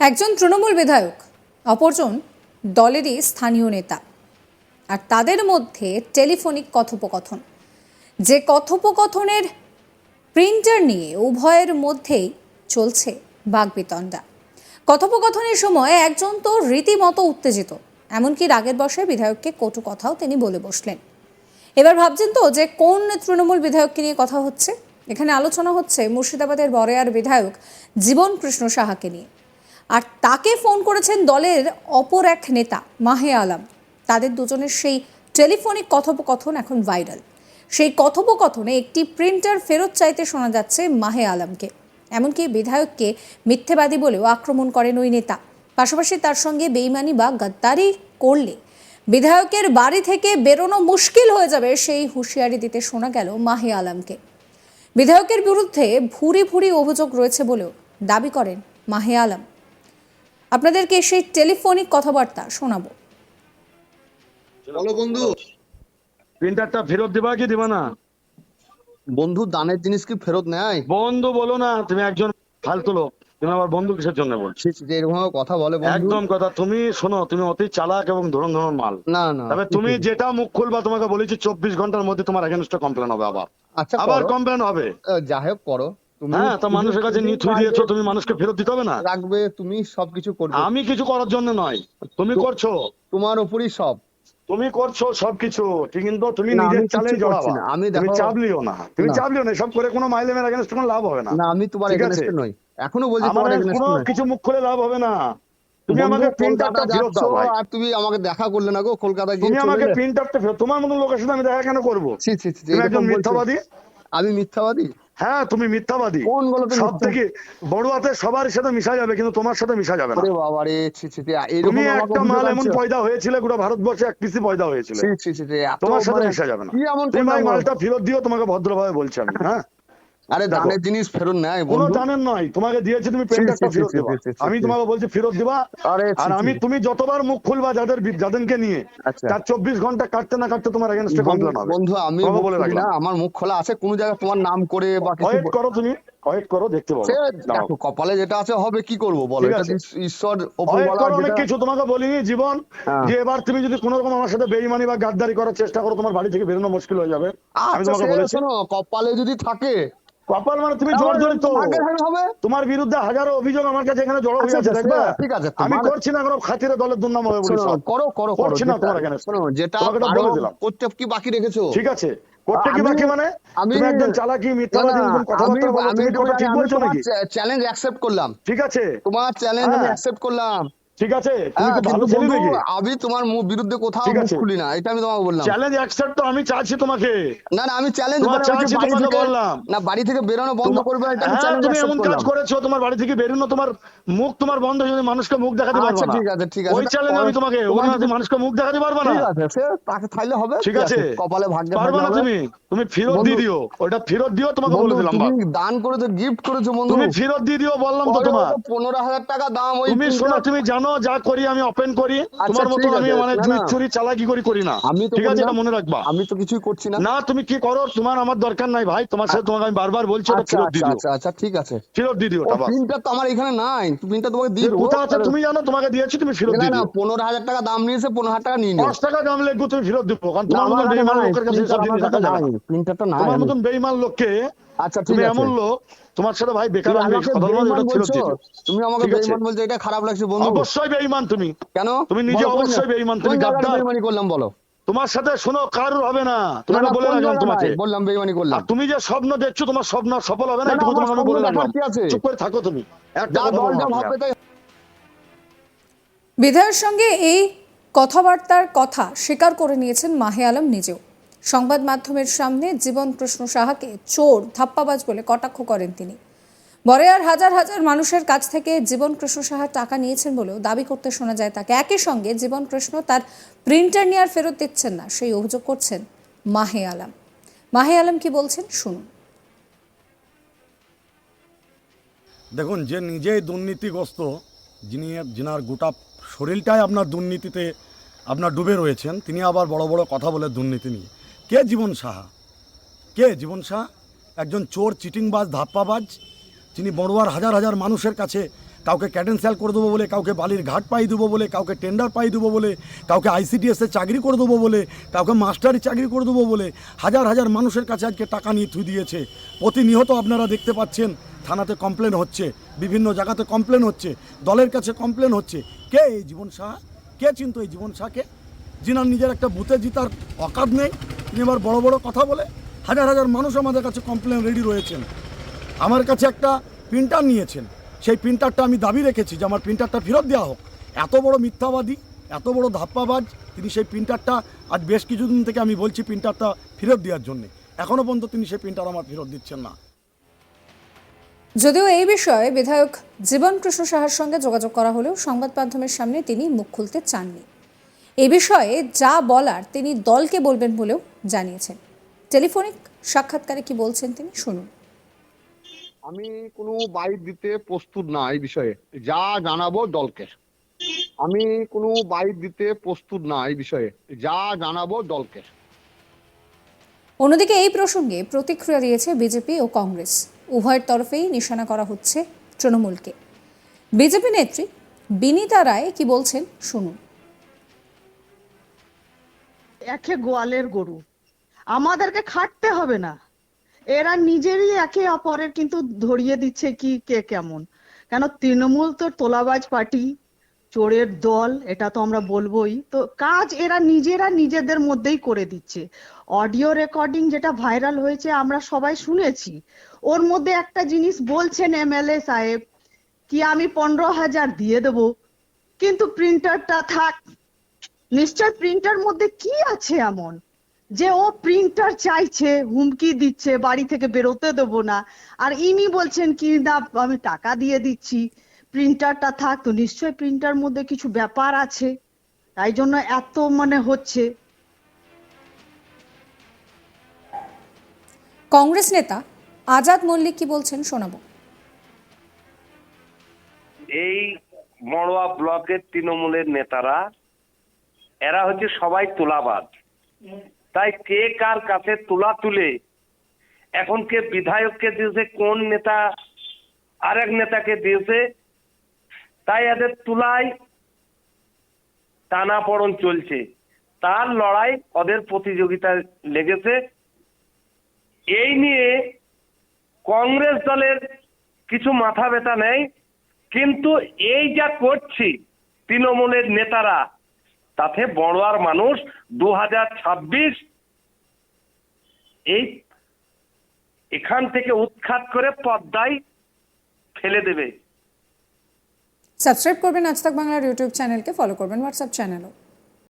একজন তৃণমূল বিধায়ক, অপরজন দলেরই স্থানীয় নেতা। আর তাদের মধ্যে টেলিফোনিক কথোপকথন। যে কথোপকথনের প্রিন্টার নিয়ে উভয়ের মধ্যেই চলছে বাগবিতণ্ডা। কথোপকথনের সময় একজন তো রীতিমতো উত্তেজিত, এমনকি রাগের বসে বিধায়ককে কটু কথাও তিনি বলে বসলেন। এবার ভাবছেন তো যে কোন তৃণমূল বিধায়ককে নিয়ে কথা হচ্ছে? এখানে আলোচনা হচ্ছে মুর্শিদাবাদের বরেয়ার বিধায়ক জীবন কৃষ্ণ সাহাকে নিয়ে। আর তাকে ফোন করেছেন দলের অপর এক নেতা, মাহে আলম। তাদের দুজনের সেই টেলিফোনিক কথোপকথন এখন ভাইরাল। সেই কথোপকথনে একটি প্রিন্টার ফেরত চাইতে শোনা যাচ্ছে মাহে আলমকে। এমনকি বিধায়ককে মিথ্যেবাদী বলেও আক্রমণ করেন ওই নেতা। পাশাপাশি তার সঙ্গে বেইমানি বা গাদ্দারি করলে বিধায়কের বাড়ি থেকে বেরোনো মুশকিল হয়ে যাবে সেই হুঁশিয়ারি দিতে শোনা গেল মাহে আলমকে। বিধায়কের বিরুদ্ধে ভুরি ভুরি অভিযোগ রয়েছে বলেও দাবি করেন মাহে আলম। আপনাদেরকে সেই টেলিফোনিক কথাবার্তা শোনাবো। বলো বন্ধু। প্রিন্টারটা ফেরত দিবা কি দিবা না? বন্ধু দানের জিনিস কি ফেরত নেয়? বন্ধু বলো না তুমি একজন ফালতু লোক। তুমি আবার বন্ধু কিসের জন্য বলছো? ছি, ছি, যে এরকম কথা বলে একদম কথা। তুমি শোনো তুমি অতি চালাক এবং ধরন ধরন মাল। না না তবে তুমি যেটা মুখ খুলবা তোমাকে বলেছি চব্বিশ ঘণ্টার মধ্যে তোমার এগেনস্টে কমপ্লেন হবে আবার। আচ্ছা আবার কমপ্লেন হবে। যাই হোক করো। হ্যাঁ তা মানুষের কাছে থুই দিয়েছ তুমি মানুষকে ফেরত দিতে হবে না। রাখবে তুমি সবকিছু করবে। আমি কিছু করার জন্য নয় তুমি করছ। তোমার উপরই সব। তুমি করছ সবকিছু ঠিক কিন্তু তুমি নিজের আমি চালে জড়াবা। আমি তুমি চাপলিও না তুমি না। চাপলিও না সব করে কোনো মাইলেমের এগেনস্টে কোনো লাভ হবে না। না আমি তোমার নই। এখনও বলছি তোমার কোনো কিছু মুখ খুলে লাভ হবে না। তুমি আমাকে ফেরত দাও ভাই। আর তুমি আমাকে দেখা করলে না গো কলকাতা তুমি আমাকে ফেরত তোমার মতো লোকের সাথে আমি দেখা কেন করব? ছি, ছি, ছি, তুমি একজন মিথ্যাবাদী? আমি মিথ্যাবাদী? হ্যাঁ তুমি মিথ্যাবাদী। কোন বলো সব থেকে বড় হাতে সবার সাথে মিশা যাবে কিন্তু তোমার সাথে মিশা যাবে না। বাবা রে ছি ছি ছি, তুমি একটা মাল এমন পয়দা হয়েছিল গোটা ভারতবর্ষে এক পিসি পয়দা হয়েছিল। তোমার সাথে মানে- মিশা যাবে না। কি এমন তুমি মালটা ফেরত দিও তোমাকে ভদ্রভাবে বলছি আমি হ্যাঁ? আরে দানের জিনিস ফেরত নেয় কোনো জানেন নয় তোমাকে দিয়েছি তুমি ছি, ফেরত দিবা। আমি তোমাকে বলছি ফেরত দিবা আরে আমি তুমি যতবার মুখ খুলবা যাদের যাদেরকে নিয়ে আচ্ছা। তার চব্বিশ ঘণ্টা কাটতে না কাটতে তোমার এগেনস্টে কমপ্লেন হবে। বন্ধু আমি বলে রাখলাম। আমার মুখ খোলা আছে কোন জায়গায় তোমার নাম করে বা কিছু করো তুমি ওয়েট করো দেখতে পাবো দেখো কপালে যেটা আছে হবে কি করব বলো? এটা ঈশ্বর ওপরওয়ালা অনেক কিছু তোমাকে বলিনি জীবন হ্যাঁ। যে এবার তুমি যদি কোনো রকম আমার সাথে বেইমানি বা গাদ্দারি করার চেষ্টা করো তোমার বাড়ি থেকে বেরোনো মুশকিল হয়ে যাবে। আমি আচ্ছা তোমাকে সে বলেছি। কপালে যদি থাকে কপাল মানে তুমি তোমার বিরুদ্ধে হাজারো অভিযোগ আমার কাছে এখানে জড়ো হয়ে আচ্ছা, আছে আচ্ছা, ঠিক আছে, আমি করছি না কোনো খাতিরে দলের দুর্নাম হবে বলি করো করো করো করছি না যেটা- তোমার এখানে। যেটা বলে দিলাম। করতে কি বাকি রেখেছো? ঠিক আছে। করতে কি বাকি মানে? আমি একদম চালাকি মিথ্যাবাদী এরকম কথাবার্তা বলো তুমি কথা ঠিক বলছো নাকি? চ্যালেঞ্জ অ্যাকসেপ্ট করলাম। ঠিক আছে। তোমার চ্যালেঞ্জ আমি। অ্যাকসেপ্ট করলাম। ঠিক আছে? তুমি হ্যাঁ, কি ভালো ছেলে নাকি? আমি তোমার বিরুদ্ধে কোথাও মুখ খুলি না এটা আমি তোমাকে বললাম। চ্যালেঞ্জ অ্যাকসেপ্ট তো আমি চাইছি তোমাকে। না না আমি চ্যালেঞ্জ চাইছি তোমাকে বললাম। না বাড়ি থেকে বেরোনো বন্ধ করবে এটা আমি হ্যাঁ চ্যালেঞ্জ তুমি এমন কাজ করেছ তোমার বাড়ি থেকে বেরোনো তোমার মুখ তোমার বন্ধ হয়ে মানুষকে মুখ দেখাতে পারবে আচ্ছা না। ঠিক আছে ঠিক আছে। ওই চ্যালেঞ্জ আমি তোমাকে ওখানে মানুষকে মুখ দেখাতে পারবে না? ঠিক আছে সে তাকে থাইলে হবে ঠিক আছে। কপালে ভাগ্যে পারবে না তুমি তুমি ফেরত দিয়ে দিও ওটা ফেরত দিও তোমাকে বলে দিলাম তুমি। দান করেছ গিফট করেছ বন্ধু। তুমি ফেরত দিয়ে দিও বললাম তো তোমার। পনেরো হাজার টাকা দাম ওই তুমি শোনো তুমি জানো যা করি আমি ওপেন করি। তোমার মতো আমি মানে না, চুরি চালাকি করি করি না। আমি ঠিক আছে? এটা মনে রাখবা। আমি তো কিছুই করছি না। না তুমি কি করো? তোমার আমার দরকার নাই ভাই। তোমার সাথে তোমাকে আমি বারবার বলছি ওটা আচ্ছা ফেরত দিয়ে আচ্ছা দিও। আচ্ছা আচ্ছা ঠিক আছে। ফেরত দিয়ে দিও ওটা তো আমার এখানে নাই। তোমাকে দিয়ে দেবো কোথায় আছে তুমি জানো? তোমাকে দিয়েছি তুমি ফেরত না দিয়ে না দিও। পনেরো হাজার টাকা দাম নিয়েছে পনেরো হাজার টাকা নিয়ে নিও। টাকা দাম লাগবে তুমি ফেরত দিবো কারণ তোমার বেইমান নাই, লোকের কাছে সব জিনিস রাখা যাবে নাই, না তোমার মতন বেইমান লোককে আচ্ছা ঠিক তুমি এমন লোক তোমার সাথে ভাই বেকার তুমি আমি বেঈমান? তুমি আমাকে বেঈমান বলছো এটা খারাপ লাগছে বন্ধু। অবশ্যই বেইমান তুমি। কেন? তুমি নিজে অবশ্যই বেঈমান, তুমি গাদ্দার। বেঈমানি করলাম বলো। তোমার সাথে শোনো কারোর হবে না। তোমাকে বলে রাখলাম তোমাকে। বললাম বেঈমানি করলাম। তুমি যে স্বপ্ন দেখছ তোমার স্বপ্ন সফল হবে না এটুকু তোমাকে আমি বলে রাখলাম। চুপ করে থাকো তুমি। একটা বিধায়কের সঙ্গে এই কথাবার্তার কথা স্বীকার করে নিয়েছেন মাহে আলম নিজেও। সংবাদ মাধ্যমের সামনে জীবন কৃষ্ণ সাহাকে চোর, ধাপ্পাবাজ বলে কটাক্ষ করেন তিনি। বরেয়ার হাজার হাজার মানুষের কাছ থেকে জীবন কৃষ্ণ সাহা টাকা নিয়েছেন বলেও দাবি করতে শোনা যায় তাকে। একই সঙ্গে জীবন কৃষ্ণ তার প্রিন্টার নিয়ে আর ফেরত দিচ্ছেন না, সেই অভিযোগ করছেন মাহে আলম। মাহে আলম কি বলছেন? শুনুন। দেখুন, যে নিজেই দুর্নীতিগ্রস্ত, যিনি যিনার গোটা শরীরটাই আপনার দুর্নীতিতে আপনার ডুবে রয়েছেন, তিনি আবার বড় বড় কথা বলে দুর্নীতি নিয়ে। কে জীবন সাহা? কে জীবন সাহা? একজন চোর, চিটিংবাজ, ধাপ্পাবাজ, যিনি বড়ুয়ার হাজার হাজার মানুষের কাছে কাউকে ক্যাডেন্সিয়াল করে দেবো বলে, কাউকে বালির ঘাট পাই দেবো বলে, কাউকে টেন্ডার পাই দেবো বলে, কাউকে আইসিডিএসে চাকরি করে দেবো বলে, কাউকে মাস্টারি চাকরি করে দেবো বলে, হাজার হাজার মানুষের কাছে আজকে টাকা নিয়ে থুই দিয়েছে। প্রতিনিয়ত আপনারা দেখতে পাচ্ছেন, থানাতে কমপ্লেন হচ্ছে, বিভিন্ন জায়গাতে কমপ্লেন হচ্ছে, দলের কাছে কমপ্লেন হচ্ছে। কে এই জীবন সাহা? কে চিনত এই জীবন শাহকে যিনার নিজের একটা বুথে জিতার অকাদ নেই আবার বড় বড় কথা বলে হাজার হাজার মানুষ আমাদের কাছে কমপ্লেন রেডি রয়েছেন। আমার কাছে একটা প্রিন্টার নিয়েছেন। সেই প্রিন্টারটা আমি দাবি রেখেছি যে আমার প্রিন্টারটা ফেরত দেওয়া হোক। এত বড় মিথ্যাবাদী, এত বড় ধাপ্পাবাজ, তিনি সেই প্রিন্টারটা আজ বেশ কিছুদিন থেকে আমি বলছি প্রিন্টারটা ফেরত দেওয়ার জন্যে। এখনও পর্যন্ত তিনি সেই প্রিন্টার আমার ফেরত দিচ্ছেন না। যদিও এই বিষয়ে বিধায়ক জীবন কৃষ্ণ সাহার সঙ্গে যোগাযোগ করা হলেও সংবাদ মাধ্যমের সামনে তিনি মুখ খুলতে চাননি। এ বিষয়ে যা বলার তিনি দলকে বলবেন বলেও জানিয়েছেন। টেলিফোনিক সাক্ষাৎকারে কি বলছেন তিনি? শুনুন। আমি কোনো বাইট দিতে প্রস্তুত না এই বিষয়ে। যা জানাব দলকে। আমি কোনো বাইট দিতে প্রস্তুত না এই বিষয়ে। যা জানাব দলকে। অন্যদিকে এই প্রসঙ্গে প্রতিক্রিয়া দিয়েছে বিজেপি ও কংগ্রেস। উভয়ের তরফেই নিশানা করা হচ্ছে তৃণমূলকে। বিজেপি নেত্রী বিনীতা রায় কি বলছেন? শুনুন। একে গোয়ালের গরু। আমাদেরকে খাটতে হবে না। এরা নিজেরই একে অপরের কিন্তু ধরিয়ে দিচ্ছে কি, কে কেমন। কেন তৃণমূল তো তোলাবাজ পার্টি, চোরের দল, এটা তো আমরা বলবোই। তো কাজ এরা নিজেরা নিজেদের মধ্যেই করে দিচ্ছে। অডিও রেকর্ডিং যেটা ভাইরাল হয়েছে, আমরা সবাই শুনেছি। ওর মধ্যে একটা জিনিস বলছেন এমএলএ সাহেব, কি আমি পনেরো হাজার দিয়ে দেবো, কিন্তু প্রিন্টারটা থাক। নিশ্চয় প্রিন্টার মধ্যে কি আছে এমন? যে ও প্রিন্টার চাইছে হুমকি দিচ্ছে বাড়ি থেকে বেরোতে দেবো না। আর ইনি বলছেন কি না আমি টাকা দিয়ে দিচ্ছি। প্রিন্টারটা থাক তো নিশ্চয় প্রিন্টার মধ্যে কিছু ব্যাপার আছে। তাই জন্য এত মানে হচ্ছে। কংগ্রেস নেতা আজাদ মল্লিক কি বলছেন শোনাবো। এই মড়োয়া ব্লকের তৃণমূলের নেতারা এরা হচ্ছে সবাই তোলাবাদ তাই কে কার কাছে তোলা তুলে? এখন কে বিধায়ককে দিয়েছে, কোন নেতা আরেক নেতাকে দিয়েছে? তাই এদের তুলায় টানাপড়ন চলছে। তার লড়াই ওদের প্রতিযোগিতায় লেগেছে। এই নিয়ে কংগ্রেস দলের কিছু মাথা ব্যথা নেই, কিন্তু এই যা করছি তৃণমূলের নেতারা তাতে বড়োয়ার মানুষ দু হাজার ছাব্বিশ এই এখান থেকে উৎখাত করে পদ্মায় ফেলে দেবে। সাবস্ক্রাইব করবেন আজ তাক বাংলার ইউটিউব চ্যানেলকে ফলো করবেন হোয়াটসঅ্যাপ চ্যানেলও।